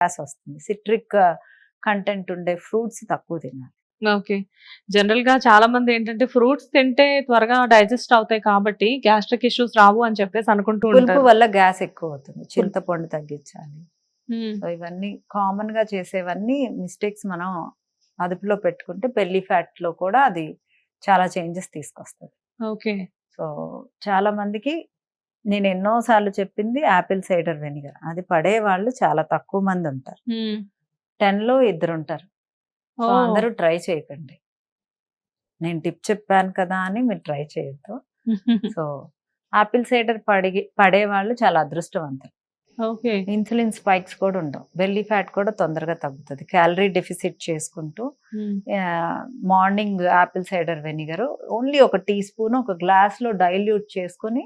Gas వస్తుంది. Citric content ఉండే fruits తక్కువ తినాలి. ఓకే. జనరల్గా చాలా మంది ఏంటంటే ఫ్రూట్స్ తింటే త్వరగా డైజెస్ట్ అవుతాయి కాబట్టి గ్యాస్ట్రిక్ ఇష్యూస్ రావు అని చెప్పేసి అనుకుంటూ పులుపు ఉంటారు. వల్ల గ్యాస్ ఎక్కువ అవుతుంది చింతపండు తగ్గించాలి. సో ఇవన్నీ కామన్గా చేసేవన్నీ మిస్టేక్స్ మనం అదుపులో పెట్టుకుంటే పెళ్ళి ఫ్యాట్లో కూడా అది చాలా చేంజెస్ తీసుకొస్తుంది. ఓకే. సో చాలా మందికి నేను ఎన్నో సార్లు చెప్పింది యాపిల్ సైడర్ వెనిగర్. అది పడే వాళ్ళు చాలా తక్కువ మంది ఉంటారు. టెన్లో ఇద్దరు ఉంటారు అందరూ ట్రై చేయకండి. నేను టిప్ చెప్పాను కదా అని మీరు ట్రై చేయొద్దు. సో ఆపిల్ సైడర్ పడి పడే వాళ్ళు చాలా అదృష్టవంతులు. ఇన్సులిన్ స్పైక్స్ కూడా ఉండవు. బెల్లీ ఫ్యాట్ కూడా తొందరగా తగ్గుతుంది. క్యాలరీ డెఫిసిట్ చేసుకుంటూ morning apple cider vinegar only ఒక టీ స్పూన్ ఒక గ్లాస్లో డైల్యూట్ చేసుకొని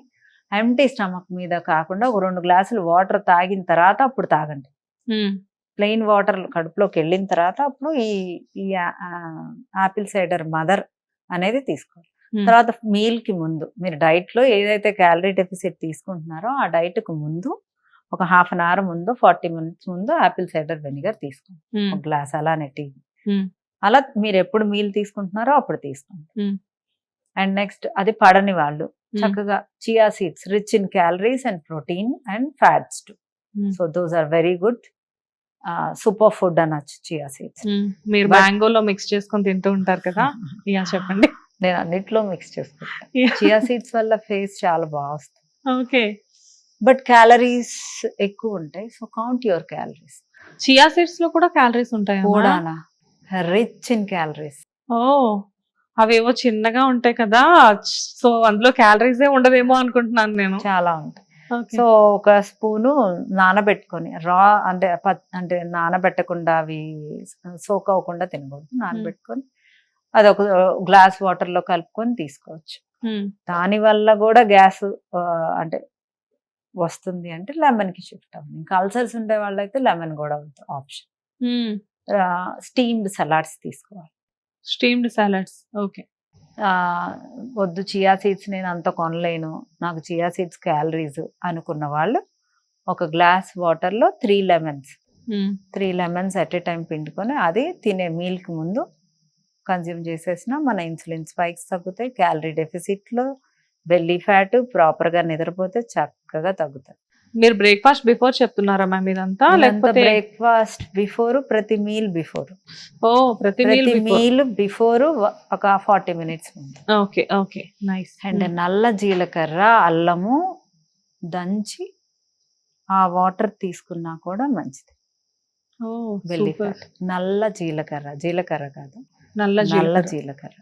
ఎంటీ స్టమక్ మీద కాకుండా ఒక రెండు గ్లాసులు వాటర్ తాగిన తర్వాత అప్పుడు తాగండి. ప్లెయిన్ వాటర్ కడుపులోకి వెళ్ళిన తర్వాత అప్పుడు ఈ ఈ ఆపిల్ సైడర్ మదర్ అనేది తీసుకోవాలి. తర్వాత మీల్కి ముందు మీరు డైట్లో ఏదైతే క్యాలరీ డెఫిసిట్ తీసుకుంటున్నారో ఆ డైట్కు ముందు ఒక హాఫ్ అన్ అవర్ ముందు ఫార్టీ మినిట్స్ ముందు ఆపిల్ సైడర్ వెనిగర్ తీసుకోండి. ఒక గ్లాస్ అలానే టీ. అలా మీరు ఎప్పుడు మీల్ తీసుకుంటున్నారో అప్పుడు తీసుకోండి. అండ్ నెక్స్ట్ అది పడని వాళ్ళు. ఉమ్, చక్కగా chia seeds rich in calories and protein and fats to so those are very good super food అనొచ్చు చియా సీడ్స్ ఉమ్. మీరు మ్యాంగోలో మిక్స్ చేసుకొని తింటూ ఉంటారు కదా? యా చెప్పండి. నేను అన్నిట్లో మిక్స్ చేసుకుంటాను. చియా సీడ్స్ వల్ల ఫేస్ చాలా బాగా వస్తుంది. ఓకే. బట్ క్యాలరీస్ ఎక్కువ ఉంటాయి so count your calories chia సీడ్స్లో కూడా క్యాలరీస్ ఉంటాయి కూడా రిచ్ ఇన్ క్యాలరీస్ ఓ. అవేవో చిన్నగా ఉంటాయి కదా సో అందులో క్యాలరీస్ ఏ ఉండదేమో అనుకుంటున్నాను నేను. చాలా ఉంటాయి. సో ఒక స్పూను నానబెట్టుకొని రా అంటే అంటే నానబెట్టకుండా అవి సోక్ అవ్వకుండా తినకూడదు. నానబెట్టుకొని అది ఒక గ్లాస్ వాటర్లో కలుపుకొని తీసుకోవచ్చు. ఉమ్, దాని వల్ల కూడా గ్యాస్ అంటే వస్తుంది అంటే లెమన్కి షిఫ్ట్ అవ్వండి ఇంకా అల్సర్స్ ఉండే వాళ్ళైతే లెమన్ కూడా ఆప్షన్. స్టీమ్డ్ సలాడ్స్ తీసుకోవాలి. Steamed salads. ఓకే. వద్దు చియా సీడ్స్ నేను అంత కొనలేను. నాకు చియా సీడ్స్ క్యాలరీస్ అనుకున్న వాళ్ళు ఒక గ్లాస్ వాటర్లో three lemons. Three lemons at a time పిండుకొని అది తినే మీల్కి ముందు కన్జ్యూమ్ చేసేసిన మన ఇన్సులిన్ స్పైక్స్ తగ్గుతాయి క్యాలరీ డెఫిసిట్లో బెల్లీ ఫ్యాట్ ప్రాపర్గా నిద్రపోతే చక్కగా తగ్గుతాయి. మీరు బ్రేక్ఫాస్ట్ బిఫోర్ చెప్తున్నారా మ్యామ్ ఇదంతా? లేకపోతే బ్రేక్ఫాస్ట్ బిఫోర్ ప్రతి మీల్ బిఫోర్ ఓ ప్రతి మీల్ బిఫోర్ ఒక forty minutes okay okay. Nice and నల్ల జీలకర్ర అల్లము దంచి ఆ వాటర్ తీసుకున్నా కూడా మంచిది. నల్ల జీలకర్ర జీలకర్ర కాదు. నల్ల నల్ల జీలకర్ర.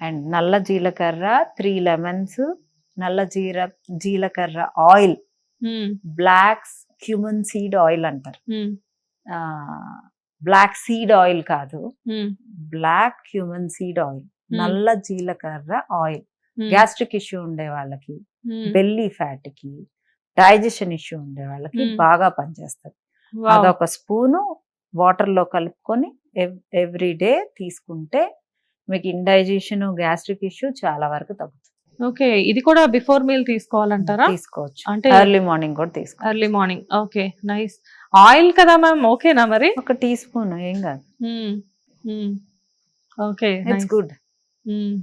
అండ్ నల్ల జీలకర్ర త్రీ లెమన్స్ నల్ల జీర జీలకర్ర oil black cumin seed oil అంటారు. బ్లాక్ సీడ్ ఆయిల్ కాదు. Black cumin seed oil. నల్ల జీలకర్ర ఆయిల్. గ్యాస్ట్రిక్ ఇష్యూ ఉండే వాళ్ళకి బెల్లీ ఫ్యాట్కి డైజెషన్ ఇష్యూ ఉండే వాళ్ళకి. బాగా పనిచేస్తుంది. అదొక స్పూను వాటర్లో కలుపుకొని ఎవ్రీ డే తీసుకుంటే మీకు ఇండైజెషన్ గ్యాస్ట్రిక్ ఇష్యూ చాలా వరకు తగ్గుతుంది. ఓకే ఇది కూడా బిఫోర్ మీల్ తీసుకోవాలంటారా? తీసుకోవచ్చు. అంటే ఎర్లీ మార్నింగ్ కూడా తీసుకో early morning. Okay nice. Oil కదా మ్యామ్ ఓకేనా మరి? ఒక టీ స్పూన్ ఏం కాదు. ఓకే ఇట్స్ గుడ్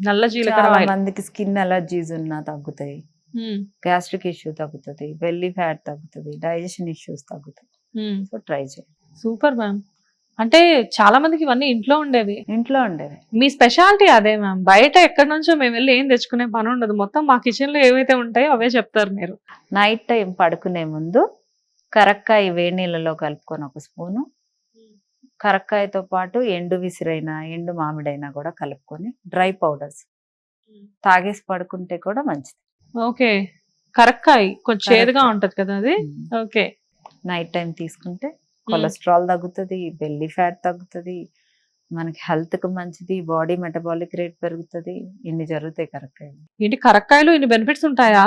నల్ల జీలకర్ర మందికి స్కిన్ అలర్జీస్ ఉన్నా తగ్గుతాయి. గ్యాస్ట్రిక్ ఇష్యూ తగ్గుతుంది బెల్లీ ఫ్యాట్ తగ్గుతుంది డైజెషన్ ఇష్యూస్ తగ్గుతాయి. సో ట్రై చేయండి. Super ma'am. అంటే చాలా మందికి ఇవన్నీ ఇంట్లో ఉండేవి. ఇంట్లో ఉండేవి. మీ స్పెషాలిటీ అదే మ్యామ్. బయట ఎక్కడి నుంచో మేము వెళ్ళి ఏం తెచ్చుకునే పని ఉండదు. మొత్తం మా కిచెన్లో ఏవైతే ఉంటాయో అవే చెప్తారు మీరు. నైట్ టైం పడుకునే ముందు కరక్కాయ వేడి నీళ్ళలో కలుపుకొని ఒక స్పూను కరక్కాయతో పాటు ఎండు విసిరైన ఎండు మామిడైనా కూడా కలుపుకొని డ్రై పౌడర్స్ తాగేసి పడుకుంటే కూడా మంచిది. ఓకే. కరక్కాయ కొంచెం చేదుగా కరక్కాయ. ఉంటది కదా అది? ఓకే. నైట్ టైం తీసుకుంటే కొలెస్ట్రాల్ తగ్గుతుంది బెల్లీ ఫ్యాట్ తగ్గుతుంది మనకి హెల్త్కి మంచిది బాడీ మెటబాలిక్ రేట్ పెరుగుతుంది ఇన్ని జరుగుతాయి కరక్కాయ ఏంటి కరక్కాయలు ఇన్ని బెనిఫిట్స్ ఉంటాయా?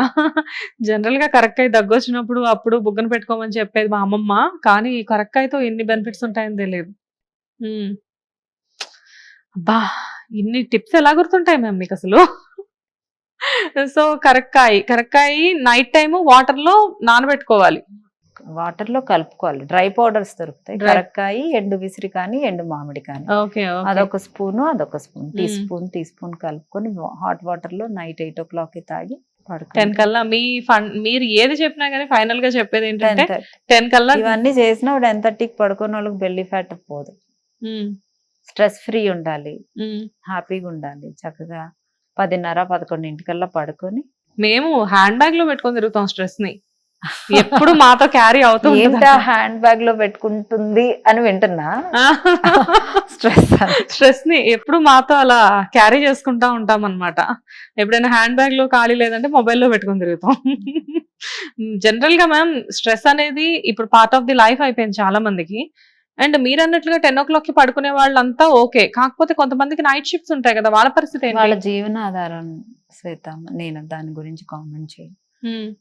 జనరల్గా కరక్కాయ దగ్గొచ్చినప్పుడు అప్పుడు బుగ్గన పెట్టుకోమని చెప్పేది మా అమ్మమ్మ కానీ ఈ కరక్కాయతో ఇన్ని బెనిఫిట్స్ ఉంటాయని తెలియదు. అబ్బా! ఇన్ని టిప్స్ ఎలా గుర్తుంటాయి మ్యామ్ మీకు అసలు సో కరక్కాయ కరక్కాయ నైట్ టైం వాటర్లో నానబెట్టుకోవాలి. వాటర్లో కలుపుకోవాలి. డ్రై పౌడర్స్ దొరుకుతాయి. కరక్కాయ ఎండు విసిరి కానీ ఎండు మామిడి కానీ. అదొక స్పూన్ అదొక spoon. Tea. Spoon tea spoon కలుపుకొని హాట్ వాటర్లో నైట్ ఎయిట్ ఓ క్లాక్కి తాగి టెన్ కల్లా మీ ఫండ్ మీరు ఏది చెప్పినా కానీ ఫైనల్గా చెప్పేది ఏంటంటే 10:30. టెన్ కల్లా ఇవన్నీ చేసిన టెన్ థర్టీకి పడుకున్న వాళ్ళకి బెల్లి ఫ్యాట్ పోదు. స్ట్రెస్ ఫ్రీ ఉండాలి. హ్యాపీగా ఉండాలి. చక్కగా పదిన్నర పదకొండింటికల్లా పడుకొని మేము హ్యాండ్ బ్యాగ్లో పెట్టుకొని తిరుగుతాం స్ట్రెస్ని ఎప్పుడు మాతో క్యారీ అవుతూ ఏంటా హ్యాండ్ బ్యాగ్లో పెట్టుకుంటుంది అని వింటున్నా. స్ట్రెస్ స్ట్రెస్ని ఎప్పుడు మాతో అలా క్యారీ చేసుకుంటా ఉంటాం అన్నమాట ఎప్పుడైనా హ్యాండ్ బ్యాగ్లో ఖాళీ లేదంటే మొబైల్లో పెట్టుకొని తిరుగుతాం. జనరల్గా మ్యామ్ స్ట్రెస్ అనేది ఇప్పుడు పార్ట్ ఆఫ్ ది లైఫ్ అయిపోయింది చాలా మందికి అండ్ మీరు అన్నట్లుగా టెన్ ఓ క్లాక్కి పడుకునే వాళ్ళంతా ఓకే కాకపోతే కొంతమందికి నైట్ షిఫ్ట్స్ ఉంటాయి కదా వాళ్ళ పరిస్థితి వాళ్ళ జీవనాధారం శ్వేత నేను దాని గురించి కామెంట్ చేయి ఉమ్.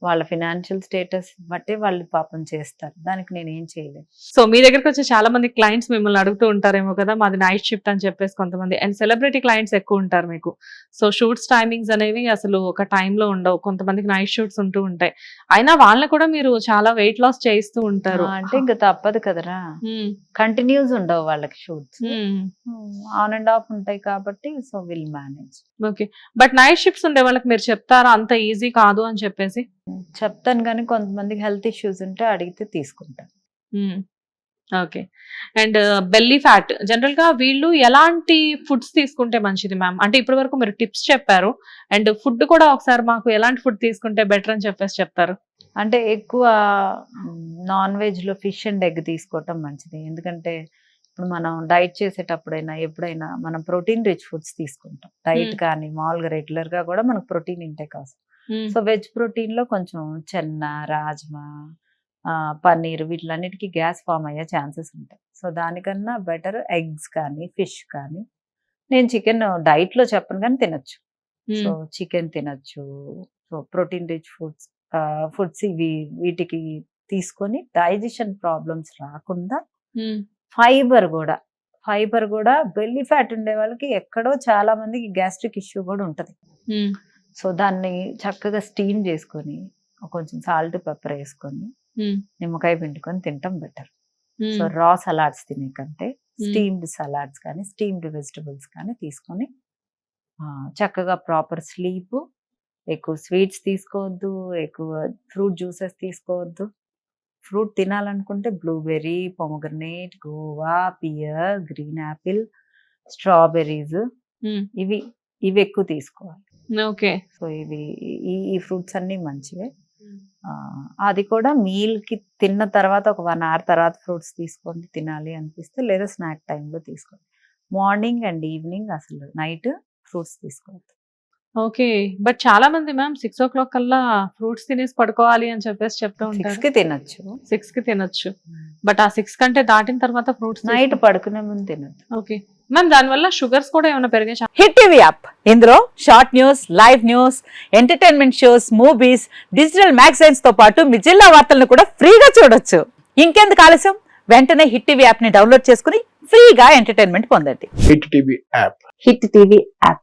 వాళ్ళ ఫినాన్షియల్ స్టేటస్ బట్టే వాళ్ళు పాపం చేస్తారు. దానికి నేను ఏం చేయలేదు సో మీ దగ్గరకు వచ్చే చాలా మంది క్లయింట్స్ మిమ్మల్ని అడుగుతూ ఉంటారేమో కదా మాది నైట్ షిఫ్ట్ అని చెప్పేసి కొంతమంది. అండ్ సెలబ్రిటీ క్లయింట్స్ ఎక్కువ ఉంటారు మీకు. సో షూట్స్ టైమింగ్స్ అనేవి అసలు ఒక లో ఉండవు. కొంతమందికి నైట్ షూట్స్ ఉంటూ ఉంటాయి. అయినా వాళ్ళని కూడా మీరు చాలా వెయిట్ లాస్ చేయిస్తూ ఉంటారు. అంటే ఇంకా తప్పదు కదరా. కంటిన్యూస్ ఉండవు వాళ్ళకి షూట్స్. ఆన్ అండ్ ఆఫ్ ఉంటాయి కాబట్టి so will manage. Okay. But night shifts ఉండే వాళ్ళకి మీరు చెప్తారా అంత ఈజీ కాదు అని చెప్పేసి? చెప్తాను కానీ కొంతమందికి హెల్త్ ఇష్యూస్ ఉంటే అడిగితే తీసుకుంటాను ఓకే. And belly fat. జనరల్గా వీళ్ళు ఎలాంటి ఫుడ్స్ తీసుకుంటే మంచిది మ్యామ్? అంటే ఇప్పటి వరకు మీరు టిప్స్ చెప్పారు. అండ్ ఫుడ్ కూడా ఒకసారి మాకు ఎలాంటి ఫుడ్ తీసుకుంటే బెటర్ అని చెప్పేసి చెప్తారు. అంటే ఎక్కువ నాన్ వెజ్లో ఫిష్ అండ్ ఎగ్ తీసుకోవటం మంచిది. ఎందుకంటే ఇప్పుడు మనం డైట్ చేసేటప్పుడైనా ఎప్పుడైనా మనం ప్రోటీన్ రిచ్ ఫుడ్స్ తీసుకుంటాం. డైట్. కానీ మామూలుగా రెగ్యులర్గా కూడా మనకు ప్రోటీన్ ఇంటేక్ అవసరం సో వెజ్ ప్రోటీన్లో కొంచెం చెన్న రాజ్మా పన్నీర్ వీటిలన్నిటికీ గ్యాస్ ఫామ్ అయ్యే ఛాన్సెస్ ఉంటాయి. సో దానికన్నా బెటర్ ఎగ్స్ కానీ ఫిష్ కానీ నేను చికెన్ డైట్లో చెప్పను కానీ తినొచ్చు. సో చికెన్ తినొచ్చు. So protein rich foods foods ఇవి వీటికి తీసుకొని డైజెషన్ ప్రాబ్లమ్స్ రాకుండా ఫైబర్ కూడా. ఫైబర్ కూడా బెల్లీ ఫ్యాట్ ఉండే వాళ్ళకి ఎక్కడో చాలా మందికి గ్యాస్ట్రిక్ ఇష్యూ కూడా ఉంటది. సో దాన్ని చక్కగా స్టీమ్ చేసుకొని కొంచెం సాల్ట్ పెప్పర్ వేసుకొని నిమ్మకాయ పిండుకొని తింటాం బెటర్. సో రా సలాడ్స్ తినే కంటే స్టీమ్డ్ సలాడ్స్ కానీ స్టీమ్డ్ వెజిటబుల్స్ కానీ తీసుకొని చక్కగా ప్రాపర్ స్లీప్ ఎక్కువ స్వీట్స్ తీసుకోవద్దు ఎక్కువ ఫ్రూట్ జ్యూసెస్ తీసుకోవద్దు. Fruit తినాలనుకుంటే blueberry pomegranate guava pear green apple strawberries ఇవి ఇవి ఎక్కువ తీసుకోవాలి. ఓకే. సో ఇవి ఈ ఈ ఫ్రూట్స్ అన్ని మంచివే. అది కూడా మీల్కి తిన్న తర్వాత ఒక వన్ అవర్ తర్వాత ఫ్రూట్స్ తీసుకోండి తినాలి అనిపిస్తే లేదా స్నాక్ టైంలో తీసుకోండి. మార్నింగ్ అండ్ ఈవినింగ్ అసలు నైట్ ఫ్రూట్స్ తీసుకోవద్దు. ఓకే. బట్ చాలా మంది మ్యామ్ సిక్స్ ఓ క్లాక్ కల్లా ఫ్రూట్స్ తినేసి పడుకోవాలి అని చెప్పేసి చెప్తూ సిక్స్ ఉంటారు. కి తినొచ్చు. సిక్స్కి తినొచ్చు బట్ ఆ సిక్స్ కంటే దాటిన తర్వాత ఫ్రూట్స్ నైట్ పడుకునే ముందు తినొద్దు. ఓకే. మ్యామ్ దానివల్ల షుగర్స్ కూడా ఏమైనా పెరిగే హిట్ టీవీ యాప్. ఇందులో short news live news entertainment shows movies digital మ్యాగజైన్స్తో పాటు మీ జిల్లా వార్తలను కూడా ఫ్రీగా చూడొచ్చు. ఇంకెందుకు ఆలస్యం? వెంటనే హిట్ టీవీ యాప్ని డౌన్లోడ్ చేసుకుని ఫ్రీగా ఎంటర్టైన్మెంట్ పొందండి. Hit TV app. Hit TV app.